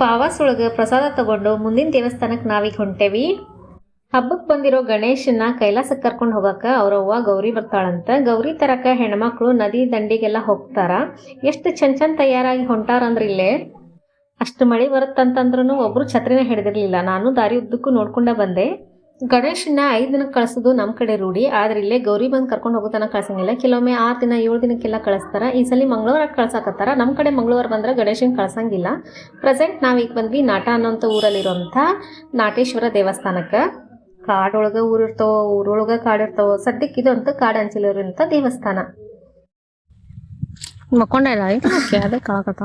ಪಾವಾಸ್ ಒಳಗೆ ಪ್ರಸಾದ ತಗೊಂಡು ಮುಂದಿನ ದೇವಸ್ಥಾನಕ್ಕೆ ನಾವೀಗ ಹೊಂಟೇವಿ. ಹಬ್ಬಕ್ಕೆ ಬಂದಿರೋ ಗಣೇಶನ ಕೈಲಾಸಕ್ಕೆ ಕರ್ಕೊಂಡು ಹೋಗಕ್ಕ ಅವ್ರವ್ವ ಗೌರಿ ಬರ್ತಾಳಂತ. ಗೌರಿ ತರಕ ಹೆಣ್ಮಕ್ಳು ನದಿ ದಂಡಿಗೆಲ್ಲ ಹೋಗ್ತಾರ. ಎಷ್ಟು ಚಂದ ಚಂದ ತಯಾರಾಗಿ ಹೊಂಟಾರ ಅಂದ್ರೆ ಇಲ್ಲೇ ಅಷ್ಟು ಮಳೆ ಬರುತ್ತಂತಂದ್ರೂ ಒಬ್ರು ಛತ್ರಿನ ಹಿಡಿದಿರಲಿಲ್ಲ. ನಾನು ದಾರಿ ಉದ್ದಕ್ಕೂ ನೋಡ್ಕೊಂಡೇ ಬಂದೆ. ಗಣೇಶನ್ನ ಐದು ದಿನಕ್ಕೆ ಕಳಿಸೋದು ನಮ್ಮ ಕಡೆ ರೂಢಿ ಆದರೆ ಇಲ್ಲೇ ಗೌರಿ ಬಂದು ಕರ್ಕೊಂಡು ಹೋಗೋ ತನಕ ಕಳ್ಸಂಗಿಲ್ಲ ಕೆಲವೊಮ್ಮೆ ಆರು ದಿನ ಏಳು ದಿನಕ್ಕೆಲ್ಲ ಕಳಿಸ್ತಾರೆ. ಈ ಸಲ ಮಂಗಳವಾರ ಕಳ್ಸಕತ್ತಾರ. ನಮ್ಮ ಕಡೆ ಮಂಗಳವಾರ ಬಂದ್ರೆ ಗಣೇಶನ ಕಳ್ಸಂಗಿಲ್ಲ. ಪ್ರೆಸೆಂಟ್ ನಾವೀಗ ಬಂದ್ವಿ ನಾಟ ಅನ್ನೋಂಥ ಊರಲ್ಲಿರುವಂಥ ನಾಟೇಶ್ವರ ದೇವಸ್ಥಾನಕ್ಕೆ. ಕಾಡೊಳಗೆ ಊರಿರ್ತಾವ ಊರೊಳಗೆ ಕಾಡಿರ್ತಾವ ಸದ್ಯಕ್ಕೆ ಇದು ಅಂತ ಕಾಡು ಅಂಚಿಲಿರೋಂಥ ದೇವಸ್ಥಾನ. ಮಕ್ಕೊಂಡ ಅದೇ ಕಾಳಕತ್ತ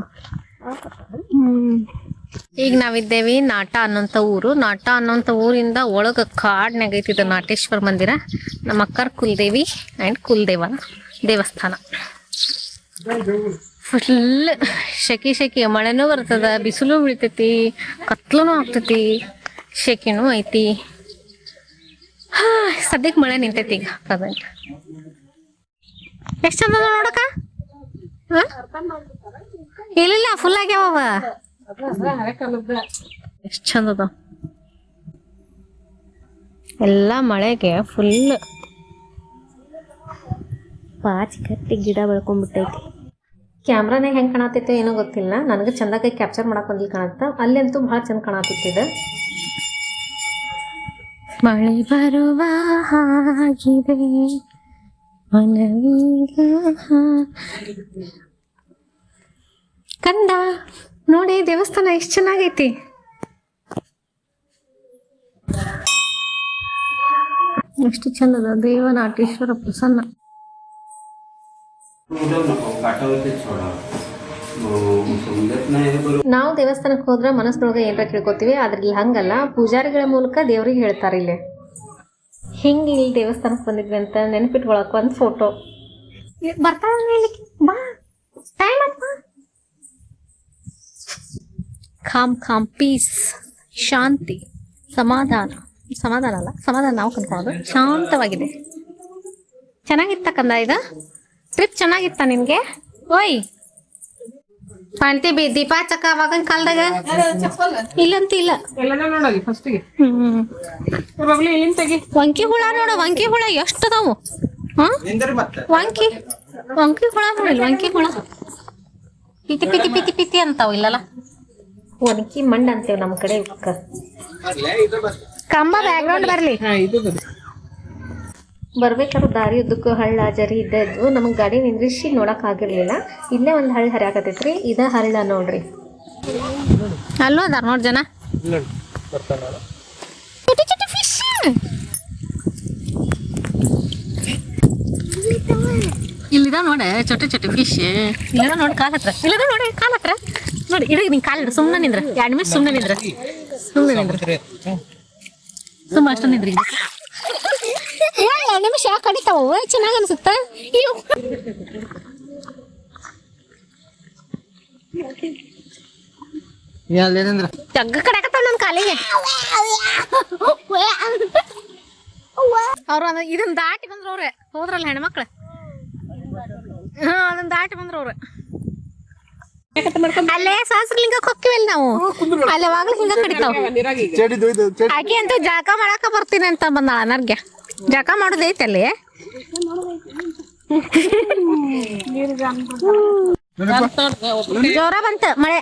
ಈಗ ನಾವಿದ್ದೇವಿ ನಾಟ ಅನ್ನೋಂಥ ಊರು. ನಾಟ ಅನ್ನೋಂಥ ಊರಿಂದ ಒಳಗೆ ಕಾಡ್ನಾಗ ಇದು ನಾಟೇಶ್ವರ ಮಂದಿರ. ನಮ್ಮ ಅಕ್ಕರ್ ಕುಲದೇವಿ ಆ್ಯಂಡ್ ಕುಲದೇವ ದೇವಸ್ಥಾನ. ಫುಲ್ ಶೆಕೆ ಶೆಕೆ ಮಳೆನೂ ಬರ್ತದ, ಬಿಸಿಲು ಬೀಳ್ತೈತಿ ಕತ್ಲೂ ಆಗ್ತೈತಿ, ಶೆಕೆನೂ ಐತಿ. ಸದ್ಯಕ್ಕೆ ಮಳೆ ನಿಂತೈತಿ ಈಗ ಪ್ರಸೆಂಟ್ ಎಷ್ಟು ಚಂದ ನೋಡಕ್ಕ? ಇಲ್ಲ ಫುಲ್ ಆಗ್ಯಾವ ಎಷ್ಟು ಚಂದ ಅದ ಎಲ್ಲ ಮಳೆಗೆ ಫುಲ್ ಪಾಚಿ ಕಟ್ಟಿ ಗಿಡ ಬೆಳ್ಕೊಂಡ್ಬಿಟ್ಟೈತಿ. ಕ್ಯಾಮ್ರಾನಾಗ ಹೆಂಗೆ ಕಾಣತೈತೆ ಏನೋ ಗೊತ್ತಿಲ್ಲ. ನನಗೆ ಚಂದಾಗಿ ಕ್ಯಾಪ್ಚರ್ ಮಾಡಕ್ ಬಂದಿಲ್ಲ ಕಾಣತ್ತ? ಅಲ್ಲಂತೂ ಭಾಳ ಚಂದ ಕಾಣತಿತ್ತಿದೆ ಮಳೆ ಬರುವ ಹಾಗಿದೆ. ಮನವೀಗ ಕಂದ. ನೋಡಿ, ದೇವಸ್ಥಾನ ಎಷ್ಟು ಚೆನ್ನಾಗೈತಿ. ಎಷ್ಟು ಚಂದದ ದೇವನಾಟೇಶ್ವರ ಪ್ರಸನ್ನ. ನಾವು ದೇವಸ್ಥಾನಕ್ಕೆ ಹೋದ್ರೆ ಮನಸ್ಸಿನೊಳಗೆ ಏನಾರ ಕೇಳ್ಕೊತೀವಿ ಇಲ್ಲಿ ಹಂಗಲ್ಲ. ಪೂಜಾರಿಗಳ ಮೂಲಕ ದೇವ್ರಿಗೆ ಹೇಳ್ತಾರೆ ಇಲ್ಲಿ. ಹಿಂಗೆ ಇಲ್ಲಿ ದೇವಸ್ಥಾನಕ್ಕೆ ಬಂದಿದ್ವಿ ಅಂತ ನೆನಪಿಟ್ಕೊಳಕ್ ಒಂದು ಫೋಟೋ ಬರ್ತಾ ಬಾ. ಟೈಮ್ ಅಪ್ಪ ಖಾಮ್ ಖಾಮ್ ಪೀಸ್ ಶಾಂತಿ ಸಮಾಧಾನ. ಸಮಾಧಾನ ಅಲ್ಲ? ಸಮಾಧಾನ ನಾವು ಕನ್ಕೊಳ್ಳೋದು ಶಾಂತವಾಗಿದೆ. ಚೆನ್ನಾಗಿತ್ತ ಕಂದ ಇದು? ಟ್ರಿಪ್ ಚೆನ್ನಾಗಿತ್ತ ನಿಮ್ಗೆ ಓಯ್! ಪಾಂತಿ ಬಿ ದೀಪ ಚಕ್ಕ ಅವಾಗ ಕಾಲದಾಗ? ಇಲ್ಲಂತ ಇಲ್ಲ. ಎಲ್ಲಾನ ನೋಡಲಿ ಫಸ್ಟಿಗೆ ಹ್ಮ್ ಬಗ್ಲಿ ಇಲ್ಲಿಂದ ತೆಗಿ. ವಂಕಿ ಹುಳ ನೋಡ ವಂಕಿ ಹುಳ ಎಷ್ಟು ಅದಾವು ಹಾ ವಂಕಿ ವಂಕಿ ಹುಳ ನೋಡಿಲ್ಲ ವಂಕಿ ಹುಳ. ಪಿತಿ ಪಿತಿ ಪಿತಿ ಪಿತಿ ಅಂತಾವ ಇಲ್ಲಲ್ಲ? ಒಣಕಿ ಮಂಡ್ ಅಂತೇವ್ ನಮ್ಮ ಕಡೆ ಇವಕ್ಕ ಕಂಬ ಬ್ಯಾಕ್ಗ್ರೌಂಡ್ ಬರ್ಲಿ. ಹಾ ಇದು ಬರಿ ಬರ್ಬೇಕಾದ್ರೆ ದಾರಿ ಉದ್ದಕ್ಕೂ ಹಳ್ಳ ಜರಿ ಇದ್ದ ಇದ್ವು. ನಮಗೆ ಗಾಡಿ ನಿಂದ್ರಿಸಿ ನೋಡಕ್ ಆಗಿರ್ಲಿಲ್ಲ. ಇಲ್ಲೇ ಒಂದು ಹಳ್ಳ ಹರಿಯಾಕತೈತ್ರಿ ಇದ ಹಳ್ಳ ನೋಡ್ರಿ. ಅಲ್ಲೋ ಅದಾರ ನೋಡ್ ಜನ. ಇಲ್ಲಿದ ನೋಡ ಚೊಟ್ಟ ಚೊಟ್ಟ ಫಿಶ್ ಇಲ್ಲಿದ ನೋಡಿ ಕಾಲತ್ರ ಇಲ್ಲಿದ ನೋಡಿ ಕಾಲ ಹತ್ರ. ನೋಡಿ ಇಡ ನಿನ್ ಕಾಲಿಡ ಸುಮ್ಮನೆ ನಿಂದ್ರ. ಎರಡು ನಿಮಿಷ ಸುಮ್ಮನೆ ನಿಂದ್ರ. ಸುಮ್ಮನೆ ನಿಂದ್ರ. ಸುಮ್ಮ ಅಷ್ಟು ನಿಂದ್ರಿ ಎರಡು ನಿಮಿಷ ಯಾಕೆ ಕಡಿತಾವ? ಚೆನ್ನಾಗಿ ಅನ್ಸುತ್ತ? ಅಲ್ಲೇನಂದ್ರ ಜಗ್ಗ ಕಡಕತ್ತಾವ ನನ್ನ ಕಾಲಿಗೆ. ಅವ್ರು ಇದನ್ನ ದಾಟಿ ಬಂದ್ರ ಅವ್ರೆ. ಹೋದ್ರಲ್ಲ ಹೆಣ್ಮಕ್ಳು. ಹಾ ಅದನ್ನ ದಾಟಿ ಬಂದ್ರ ಅವ್ರೆ. ಅಲ್ಲೇ ಸಹಸ್ರಲಿಂಗಕ್ಕೆ ಹೋಗ್ತೀವಲ್ಲ ನಾವು. ಅಲ್ಲಿ ಯಾವಾಗ್ಲೂ ಹಿಂಗ. ಕಡಿತಾವ ಆಕಿ ಅಂತ ಅಂತೂ ಜಳಕ ಮಾಡಾಕ ಬರ್ತೀನಿ ಅಂತ ಬಂದ ನರ್ಗೆ ಜಾಕ ಮಾಡೋದೈತೆ ಅಲ್ಲಿ. ಜೋರ ಬಂತ ಮಳೆ.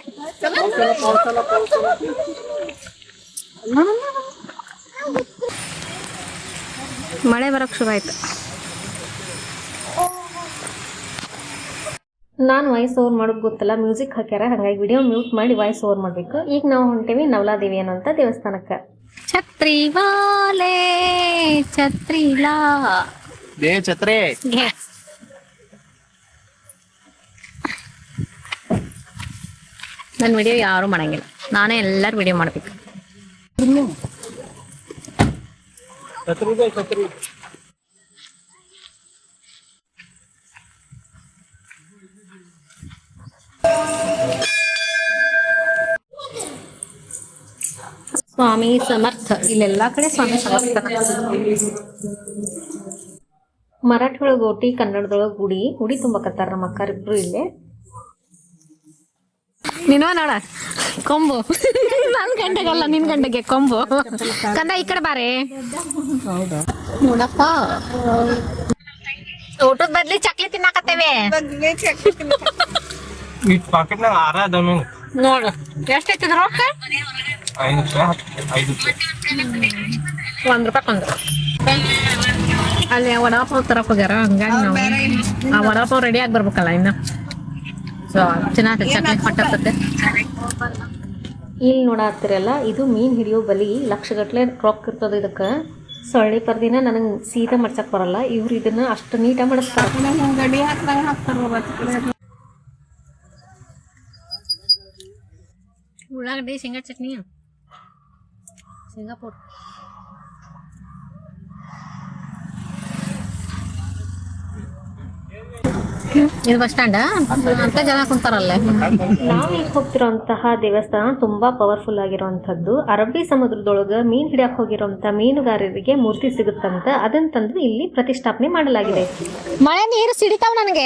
ಮಳೆ ಬರಕ್ ಶುರು ಆಯ್ತು. ನಾನು ವಾಯ್ಸ್ ಓವರ್ ಮಾಡೋದು ಗೊತ್ತಲ್ಲ ಮ್ಯೂಸಿಕ್ ಹಾಕ್ಯಾರ ಹಾಗಾಗಿ ವಿಡಿಯೋ ಮ್ಯೂಟ್ ಮಾಡಿ ವಾಯ್ಸ್ ಓವರ್ ಮಾಡಬೇಕು. ಈಗ ನಾವು ಹೊಂಟೇವಿ ನವಲಾದೇವಿ ಅನ್ನೋಂಥ ದೇವಸ್ಥಾನಕ್ಕೆ. ಛತ್ರಿ ವಾಲೆ ಛತ್ರಿ ಲಾ ದೇ ಛತ್ರಿ. ನನ್ನ ವಿಡಿಯೋ ಯಾರು ಮಾಡಂಗಿಲ್ಲ. ನಾನೇ ಎಲ್ಲರೂ ವಿಡಿಯೋ ಮಾಡಬೇಕು. ಛತ್ರಿ ಛತ್ರಿ. ಸ್ವಾಮಿ ಸಮರ್ಥ. ಇಲ್ಲೆಲ್ಲಾ ಕಡೆ ಸ್ವಾಮಿ ಸಮರ್ಥ. ಮರಾಠಿಯೊಳಗ ಓಟಿ ಕನ್ನಡದೊಳಗೆ ಗುಡಿ. ಗುಡಿ ತುಂಬಕತ್ತಾರ ನಮ್ಮ ಅಕ್ಕರಿಬ್ರು ಇಲ್ಲೇ. ನೀನು ನೋಡ ಕೊಂಬು. ನನ್ ಗಂಟೆಗಲ್ಲ ನಿನ್ ಗಂಟೆಗೆ ಕೊಂಬು. ಕಂದ ಈ ಕಡೆ ಬಾರೇ. ನೋಡಪ್ಪ. ಊಟದ ಬದ್ಲಿ ಚಕ್ಲಿ ತಿನ್ನಾಕತ್ತೇವೆ. ಈ ಪಾಕೆಟ್ನಾಗ ಆರ ಅದಾವ ನೋಡು. ಎಷ್ಟೈತಿದ್ ರೊಕ್ಕ? ಐದು ರೂಪಾಯಿ ಐದು ರೂಪಾಯಿ. ಒಂದ್ ರೂಪಾಯಿ ಅಲ್ಲಿ ವಡಾಪಾವ್ ತರಕ್ ಹೋಗ್ಯಾರ ಹಂಗಾಗಿ ನಾವು ಆ ವಡಾಪಾವ್ ರೆಡಿ ಆಗಿ ಬರ್ಬೇಕಲ್ಲ ಇನ್ನ. ಸೊ ಚೆನ್ನಾಗಿ ಚಟ್ನಿ ಪಟ್ಟಾಗ್ತದೆ ಇಲ್ಲಿ ನೋಡಾತಿರಲ್ಲ ಇದು ಮೀನ್ ಹಿಡಿಯೋ ಬಲಿ ಲಕ್ಷಗಟ್ಲೆ ರೊಕ್ಕ ಇರ್ತದ ಇದಕ್ಕೆ. ಸೊಳ್ಳೆ ಪರ್ದಿನ ನನಗೆ ಸೀದಾ ಮಡ್ಸಕ್ ಬರಲ್ಲ. ಇವ್ರು ಇದನ್ನ ಅಷ್ಟು ನೀಟಾಗಿ ಮಾಡಿಸ್ತಾರ. ಉಳ್ಳಾಗಡ್ಡಿ ಶೇಂಗಾ ಚಟ್ನಿ ಸಿಂಗಾಪುರ್ ಇದು ಬಸ್ ಸ್ಟ್ಯಾಂಡ್ ಅಂತ ಜನ ಕುಂತಾರಲ್ಲೇ ಈಗ ಹೋಗ್ತಿರೋಂತಹ ದೇವಸ್ಥಾನ ತುಂಬಾ ಪವರ್ಫುಲ್ ಆಗಿರುವಂತದ್ದು ಅರಬ್ಬಿ ಸಮುದ್ರದೊಳಗ ಮೀನ್ ಹಿಡಿಯಕ್ ಹೋಗಿರೋಂತ ಮೀನುಗಾರರಿಗೆ ಮೂರ್ತಿ ಸಿಗುತ್ತಂತ ಅದನ್ನ ತಂದು ಇಲ್ಲಿ ಪ್ರತಿಷ್ಠಾಪನೆ ಮಾಡಲಾಗಿದೆ. ಮಳೆ ನೀರು ಸಿಡಿತಾವ್ ನನಗೆ.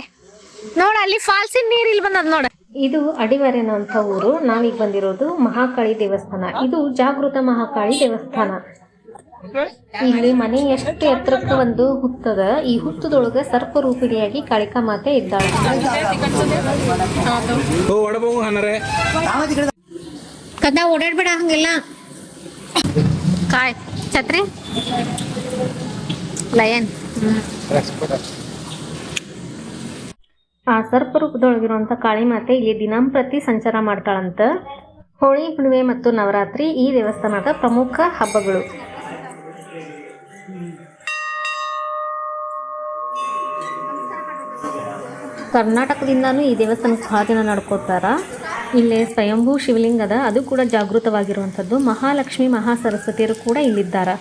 ನೋಡ ಅಲ್ಲಿ ಫಾಲ್ಸಿನ ನೀರು ಇಲ್ಲಿ ಬಂದದ ನೋಡ. ಇದು ಅಡಿವರೆನ ಅಂತ ಊರು. ನಾವೀಗ ಬಂದಿರೋದು ಮಹಾಕಾಳಿ ದೇವಸ್ಥಾನ. ಇದು ಜಾಗೃತ ಮಹಾಕಾಳಿ ದೇವಸ್ಥಾನ. ಇಲ್ಲಿ ಮನೆ ಎಷ್ಟು ಎತ್ತರಕ್ಕೆ ಒಂದು ಹುತ್ತದ ಈ ಹುತ್ತದೊಳಗ ಸರ್ಪ ರೂಪಿಣಿಯಾಗಿ ಕಾಳಿಕಾ ಮಾತೆ ಇದ್ದಾಳೆ. ಕದ ಓಡಾಡ್ಬೇಡ ಹಂಗಿಲ್ಲ. ಕಾಯ್ ಛತ್ರಿ. ಲಯನ್. ಸರ್ಪ ರೂಪದೊಳಗಿರುವಂಥ ಕಾಳಿ ಮಾತೆ ಇಲ್ಲಿ ದಿನಂಪ್ರತಿ ಸಂಚಾರ ಮಾಡ್ತಾಳಂತ. ಹೋಳಿ ಹುಣ್ಣಿಮೆ ಮತ್ತು ನವರಾತ್ರಿ ಈ ದೇವಸ್ಥಾನದ ಪ್ರಮುಖ ಹಬ್ಬಗಳು. ಕರ್ನಾಟಕದಿಂದಾನು ಈ ದೇವಸ್ಥಾನಕ್ಕೆ ಬಹಳ ಜನ ನಡ್ಕೋತಾರ. ಇಲ್ಲಿ ಸ್ವಯಂಭೂ ಶಿವಲಿಂಗ ಅದ ಅದು ಕೂಡ ಜಾಗೃತವಾಗಿರುವಂಥದ್ದು. ಮಹಾಲಕ್ಷ್ಮಿ ಮಹಾ ಸರಸ್ವತಿಯರು ಕೂಡ ಇಲ್ಲಿದ್ದಾರೆ.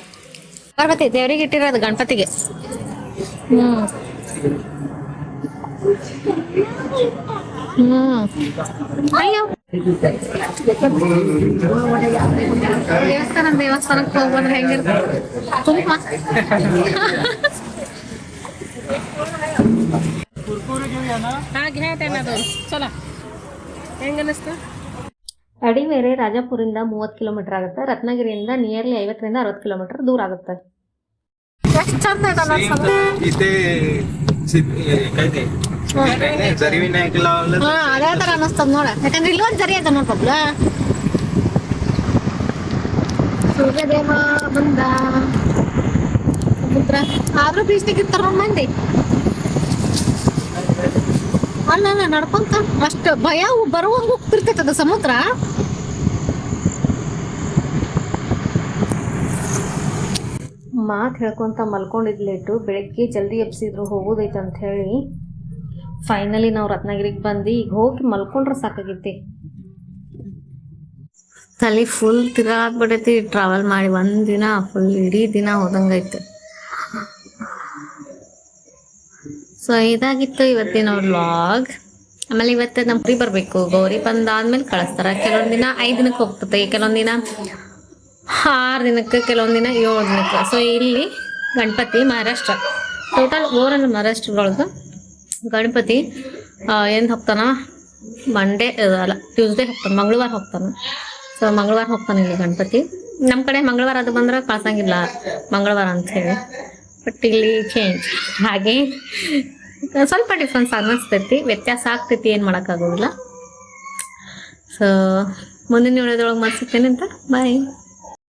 ಪಾರ್ವತಿ ದೇವರಿಗೆ ಇಟ್ಟಿರೋದು ಗಣಪತಿಗೆ. ಹ್ಞೂ ಹ್ಮ್. ಅಯ್ಯೋ ದೇವಸ್ಥಾನ ದೇವಸ್ಥಾನಕ್ಕೆ ಹೋಗ್ಬಂದ್ರೆ ಹೆಂಗಿರ್ತದೆ ಕುಂಕುಮ ಚಲೋ. ಹೆಂಗ ಅಡಿಮೇರೆ ರಾಜಾಪುರಿಂದ ಮೂವತ್ತು ಕಿಲೋಮೀಟರ್ ಆಗುತ್ತೆ. ರತ್ನಗಿರಿಯಿಂದ ನಿಯರ್ಲಿ ಐವತ್ತರಿಂದ ಅರವತ್ತು ಕಿಲೋಮೀಟರ್ ದೂರ ಆಗುತ್ತೆ. ಎಷ್ಟು ಚಂದ ಇದೆ ಜರಿವಿನ ಹಾಕಿಲ್ಲ ಹಾ, ಅದೇ ತರ ಅನಸ್ತದ ನೋಡ. ಯಾಕಂದ್ರೆ ಇಲ್ಲೊಂದ್ ಜರಿ ಐತ ನೋಡ್ ಪಬ್ಲ. ಸೂರ್ಯದೇವ ಬಂದ. ಸಮುದ್ರ. ಆದ್ರೂ ಬೀಚ್ನಾಗ ಇರ್ತಾರ ನೋಡ್ ಮಂದಿ. ಅಲ್ಲ ಅಲ್ಲ, ನಡ್ಕೊಂತ. ಅಷ್ಟು ಭಯ ಬರುವಂಗ ಹೋಗ್ತಿರ್ತೈತದ ಸಮುದ್ರ. ಮಾತು ಹೇಳ್ಕೊಂತ ಮಲ್ಕೊಂಡಿದ್ಲೇಟು. ಬೆಳಗ್ಗೆ ಜಲ್ದಿ ಎಬ್ಸಿದ್ರು ಹೋಗೋದೈತೆ ಅಂತ ಹೇಳಿ. ಫೈನಲಿ ನಾವು ರತ್ನಗಿರಿಗೆ ಬಂದು ಈಗ ಹೋಗಿ ಮಲ್ಕೊಂಡ್ರೆ ಸಾಕಾಗೈತಿ. ತಲೆ ಫುಲ್ ತಿರುಗಾಕ್ಬಿಟ್ಟೈತಿ ಟ್ರಾವೆಲ್ ಮಾಡಿ ಒಂದು ದಿನ ಫುಲ್ ಇಡೀ ದಿನ ಹೋದಂಗೈತೆ. ಸೊ ಇದಾಗಿತ್ತು ಇವತ್ತಿನ ವ್ಲಾಗ್ ಆಮೇಲೆ ಇವತ್ತು ನಮ್ಮ ಫ್ರೀ ಬರಬೇಕು. ಗೌರಿ ಬಂದಾದ್ಮೇಲೆ ಕಳಿಸ್ತಾರೆ. ಕೆಲವೊಂದು ದಿನ ಐದು ದಿನಕ್ಕೆ ಹೋಗ್ತದೆ ಕೆಲವೊಂದು ದಿನ ಆರು ದಿನಕ್ಕೆ, ಕೆಲವೊಂದು ದಿನ ಏಳು ದಿನಕ್ಕೆ. ಸೊ ಇಲ್ಲಿ ಗಣಪತಿ ಮಹಾರಾಷ್ಟ್ರ. ಟೋಟಲ್ ಓರಲ್ ಮಹಾರಾಷ್ಟ್ರದೊಳಗೆ ಗಣಪತಿ ಏನು ಹೋಗ್ತಾನ? ಮಂಡೇ ಅಲ್ಲ ಟ್ಯೂಸ್ಡೇ ಹೋಗ್ತಾನೆ, ಮಂಗಳವಾರ ಹೋಗ್ತಾನೆ. ಸೊ ಮಂಗಳವಾರ ಹೋಗ್ತಾನೆ ಇಲ್ಲಿ ಗಣಪತಿ. ನಮ್ಮ ಕಡೆ ಮಂಗಳವಾರ ಅದು ಬಂದ್ರೆ ಕಳ್ಸಂಗಿಲ್ಲ, ಮಂಗಳವಾರ ಅಂತ ಹೇಳಿ. ಬಟ್ ಇಲ್ಲಿ ಚೇಂಜ್ ಹಾಗೆ, ಸ್ವಲ್ಪ ಡಿಫ್ರೆನ್ಸ್ ಅನ್ನಿಸ್ತೈತಿ, ವ್ಯತ್ಯಾಸ ಆಗ್ತೈತಿ, ಏನು ಮಾಡೋಕ್ಕಾಗೋದಿಲ್ಲ. ಸೊ ಮುಂದಿನ ವಿಡಿಯೋದೊಳಗೆ ಮತ್ತೆ ಸಿಗ್ತೇನೆ ಅಂತ ಬಾಯ್